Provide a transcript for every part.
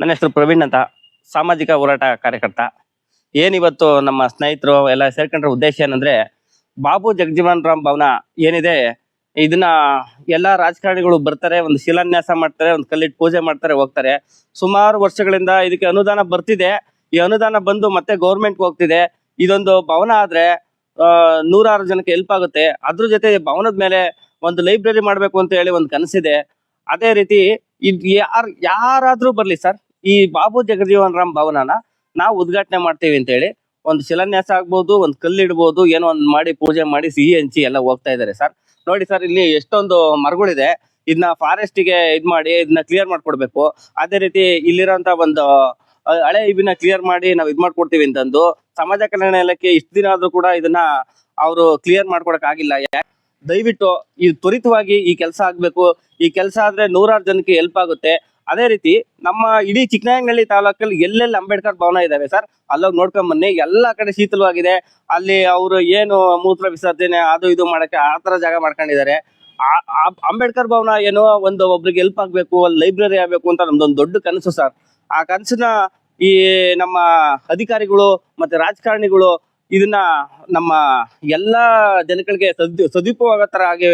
ನನ್ನ ಹೆಸರು ಪ್ರವೀಣ್ ಅಂತ, ಸಾಮಾಜಿಕ ಹೋರಾಟ ಕಾರ್ಯಕರ್ತ. ಏನಿವತ್ತು ನಮ್ಮ ಸ್ನೇಹಿತರು ಎಲ್ಲ ಸೇರ್ಕೊಂಡ್ರ ಉದ್ದೇಶ ಏನಂದ್ರೆ, ಬಾಬು ಜಗಜೀವನ್ ರಾಮ್ ಭವನ ಏನಿದೆ, ಇದನ್ನ ಎಲ್ಲ ರಾಜಕಾರಣಿಗಳು ಬರ್ತಾರೆ, ಒಂದು ಶಿಲಾನ್ಯಾಸ ಮಾಡ್ತಾರೆ, ಒಂದು ಕಲ್ಲಿಟ್ಟು ಪೂಜೆ ಮಾಡ್ತಾರೆ, ಹೋಗ್ತಾರೆ. ಸುಮಾರು ವರ್ಷಗಳಿಂದ ಇದಕ್ಕೆ ಅನುದಾನ ಬರ್ತಿದೆ. ಈ ಅನುದಾನ ಬಂದು ಮತ್ತೆ ಗೌರ್ಮೆಂಟ್ಗೆ ಹೋಗ್ತಿದೆ. ಇದೊಂದು ಭವನ ಆದ್ರೆ ನೂರಾರು ಜನಕ್ಕೆ ಹೆಲ್ಪ್ ಆಗುತ್ತೆ. ಅದ್ರ ಜೊತೆ ಭವನದ ಮೇಲೆ ಒಂದು ಲೈಬ್ರರಿ ಮಾಡಬೇಕು ಅಂತ ಹೇಳಿ ಒಂದು ಕನಸಿದೆ. ಅದೇ ರೀತಿ ಇದು ಯಾರು, ಯಾರಾದ್ರೂ ಬರ್ಲಿ ಸರ್. ಈ ಬಾಬು ಜಗಜೀವನ್ ರಾಮ್ ಭವನನ ನಾವು ಉದ್ಘಾಟನೆ ಮಾಡ್ತೀವಿ ಅಂತ ಹೇಳಿ ಒಂದು ಶಿಲಾನ್ಯಾಸ ಆಗ್ಬಹುದು ಒಂದು ಇಡಬಹುದು ಏನೋ ಒಂದು ಮಾಡಿ ಪೂಜೆ ಮಾಡಿ ಸಿಹಿ ಹಂಚಿ ಎಲ್ಲ ಹೋಗ್ತಾ ಇದಾರೆ ಸರ್. ನೋಡಿ ಸರ್, ಇಲ್ಲಿ ಎಷ್ಟೊಂದು ಮರಗಳಿದೆ. ಇದನ್ನ ಫಾರೆಸ್ಟ್ಗೆ ಇದ್ ಮಾಡಿ ಇದನ್ನ ಕ್ಲಿಯರ್ ಮಾಡ್ಕೊಡ್ಬೇಕು. ಅದೇ ರೀತಿ ಇಲ್ಲಿರೋಂತ ಒಂದು ಹಳೆ ಇವಿನ ಕ್ಲಿಯರ್ ಮಾಡಿ ನಾವು ಇದ್ ಮಾಡ್ಕೊಡ್ತೀವಿ ಅಂತಂದು ಸಮಾಜ ಕಲ್ಯಾಣ ಇಲಾಖೆ ಇಷ್ಟು ದಿನ ಆದ್ರೂ ಕೂಡ ಇದನ್ನ ಅವರು ಕ್ಲಿಯರ್ ಮಾಡ್ಕೊಡಕ್ ಆಗಿಲ್ಲ. ದಯವಿಟ್ಟು ಈ ತ್ವರಿತವಾಗಿ ಈ ಕೆಲಸ ಆಗ್ಬೇಕು. ಈ ಕೆಲಸ ಆದ್ರೆ ನೂರಾರು ಜನಕ್ಕೆ ಹೆಲ್ಪ್ ಆಗುತ್ತೆ. ಅದೇ ರೀತಿ ನಮ್ಮ ಇಡೀ ಚಿಕ್ಕನಾಯಕನಹಳ್ಳಿ ತಾಲೂಕಲ್ಲಿ ಎಲ್ಲೆಲ್ಲಿ ಅಂಬೇಡ್ಕರ್ ಭವನ ಇದಾವೆ ಸರ್? ಅಲ್ಲೋಗಿ ನೋಡ್ಕೊಂಡ್ ಬನ್ನಿ. ಎಲ್ಲಾ ಕಡೆ ಶೀತಲವಾಗಿದೆ ಅಲ್ಲಿ ಅವರು ಏನು ಮೂತ್ರ ವಿಸರ್ಜನೆ ಅದು ಇದು ಮಾಡಕ್ಕೆ ಆ ತರ ಜಾಗ ಮಾಡ್ಕೊಂಡಿದ್ದಾರೆ. ಅಂಬೇಡ್ಕರ್ ಭವನ ಏನೋ ಒಂದು ಒಬ್ರಿಗೆ ಹೆಲ್ಪ್ ಆಗ್ಬೇಕು, ಅಲ್ಲಿ ಲೈಬ್ರರಿ ಆಗ್ಬೇಕು ಅಂತ ನಮ್ದೊಂದು ದೊಡ್ಡ ಕನಸು ಸರ್. ಆ ಕನಸನ್ನ ಈ ನಮ್ಮ ಅಧಿಕಾರಿಗಳು ಮತ್ತೆ ರಾಜಕಾರಣಿಗಳು ಇದನ್ನ ನಮ್ಮ ಎಲ್ಲಾ ಜನಗಳಿಗೆ ಸದ್, ಸದುಪಯೋಗ ತರ ಆಗಿ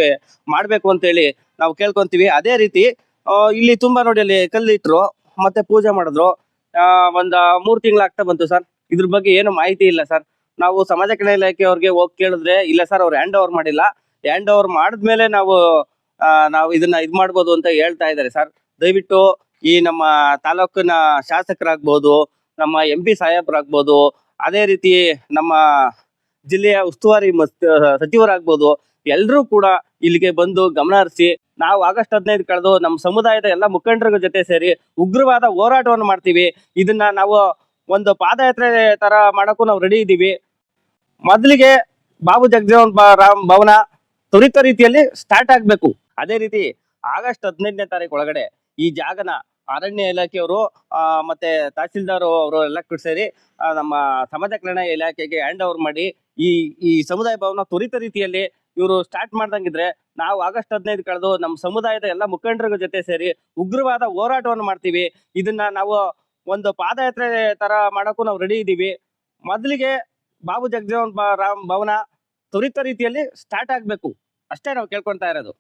ಮಾಡ್ಬೇಕು ಅಂತ ಹೇಳಿ ನಾವು ಕೇಳ್ಕೊಂತೀವಿ. ಅದೇ ರೀತಿ ಇಲ್ಲಿ ತುಂಬಾ ನೋಡಿ ಅಲ್ಲಿ ಕಲ್ಲಿಟ್ರು, ಮತ್ತೆ ಪೂಜೆ ಮಾಡಿದ್ರು. ಒಂದ್ ಮೂರ್ ತಿಂಗಳಾಗ್ತಾ ಬಂತು ಸರ್. ಇದ್ರ ಬಗ್ಗೆ ಏನು ಮಾಹಿತಿ ಇಲ್ಲ ಸರ್. ನಾವು ಸಮಾಜ ಕಲ್ಯಾಣ ಇಲಾಖೆ ಅವ್ರಿಗೆ ಹೋಗಿ ಕೇಳಿದ್ರೆ, ಇಲ್ಲ ಸರ್ ಅವ್ರು ಹ್ಯಾಂಡ್ ಓವರ್ ಮಾಡಿಲ್ಲ. ಹ್ಯಾಂಡ್ ಓವರ್ ಮಾಡಿದ್ಮೇಲೆ ನಾವು ನಾವು ಇದನ್ನ ಇದ್ ಮಾಡ್ಬೋದು ಅಂತ ಹೇಳ್ತಾ ಇದ್ದಾರೆ ಸರ್. ದಯವಿಟ್ಟು ಈ ನಮ್ಮ ತಾಲೂಕಿನ ಶಾಸಕರಾಗ್ಬೋದು, ನಮ್ಮ ಎಂ ಪಿ ಸಾಹೇಬ್ರಾಗ್ಬೋದು, ಅದೇ ರೀತಿ ನಮ್ಮ ಜಿಲ್ಲೆಯ ಉಸ್ತುವಾರಿ ಸಚಿವರಾಗ್ಬೋದು ಎಲ್ಲರೂ ಕೂಡ ಇಲ್ಲಿಗೆ ಬಂದು ಗಮನ ಹರಿಸಿ, ನಾವು ಆಗಸ್ಟ್ ಹದಿನೈದು ಕಳೆದು ನಮ್ಮ ಸಮುದಾಯದ ಎಲ್ಲ ಮುಖಂಡರ ಜೊತೆ ಸೇರಿ ಉಗ್ರವಾದ ಹೋರಾಟವನ್ನು ಮಾಡ್ತೀವಿ. ಇದನ್ನ ನಾವು ಒಂದು ಪಾದಯಾತ್ರೆ ತರ ಮಾಡೋಕ್ಕೂ ನಾವು ರೆಡಿ ಇದ್ದೀವಿ. ಮೊದಲಿಗೆ ಬಾಬು ಜಗಜೀವನ್ ರಾಮ್ ಭವನ ತ್ವರಿತ ರೀತಿಯಲ್ಲಿ ಸ್ಟಾರ್ಟ್ ಆಗ್ಬೇಕು. ಅದೇ ರೀತಿ ಆಗಸ್ಟ್ ಹದಿನೈದನೇ ತಾರೀಕು ಒಳಗಡೆ ಈ ಜಾಗನ ಅರಣ್ಯ ಇಲಾಖೆಯವರು ಮತ್ತೆ ತಹಸೀಲ್ದಾರ್ ಅವರು ಎಲ್ಲ ಸೇರಿ ನಮ್ಮ ಸಮಾಜ ಕಲ್ಯಾಣ ಇಲಾಖೆಗೆ ಹ್ಯಾಂಡ್ ಓವರ್ ಮಾಡಿ ಈ ಈ ಸಮುದಾಯ ಭವನ ತ್ವರಿತ ರೀತಿಯಲ್ಲಿ ಇವರು ಸ್ಟಾರ್ಟ್ ಮಾಡ್ದಂಗಿದ್ರೆ ನಾವು ಆಗಸ್ಟ್ ಹದಿನೈದು ಕಳೆದು ನಮ್ಮ ಸಮುದಾಯದ ಎಲ್ಲ ಮುಖಂಡರ ಜೊತೆ ಸೇರಿ ಉಗ್ರವಾದ ಹೋರಾಟವನ್ನು ಮಾಡ್ತೀವಿ. ಇದನ್ನ ನಾವು ಒಂದು ಪಾದಯಾತ್ರೆ ತರ ಮಾಡೋಕ್ಕೂ ನಾವು ರೆಡಿ ಇದ್ದೀವಿ ಮೊದಲಿಗೆ ಬಾಬು ಜಗಜೀವನ್ ರಾಮ್ ಭವನ ತ್ವರಿತ ರೀತಿಯಲ್ಲಿ ಸ್ಟಾರ್ಟ್ ಆಗ್ಬೇಕು. ಅಷ್ಟೇ ನಾವು ಕೇಳ್ಕೊಳ್ತಾ ಇರೋದು.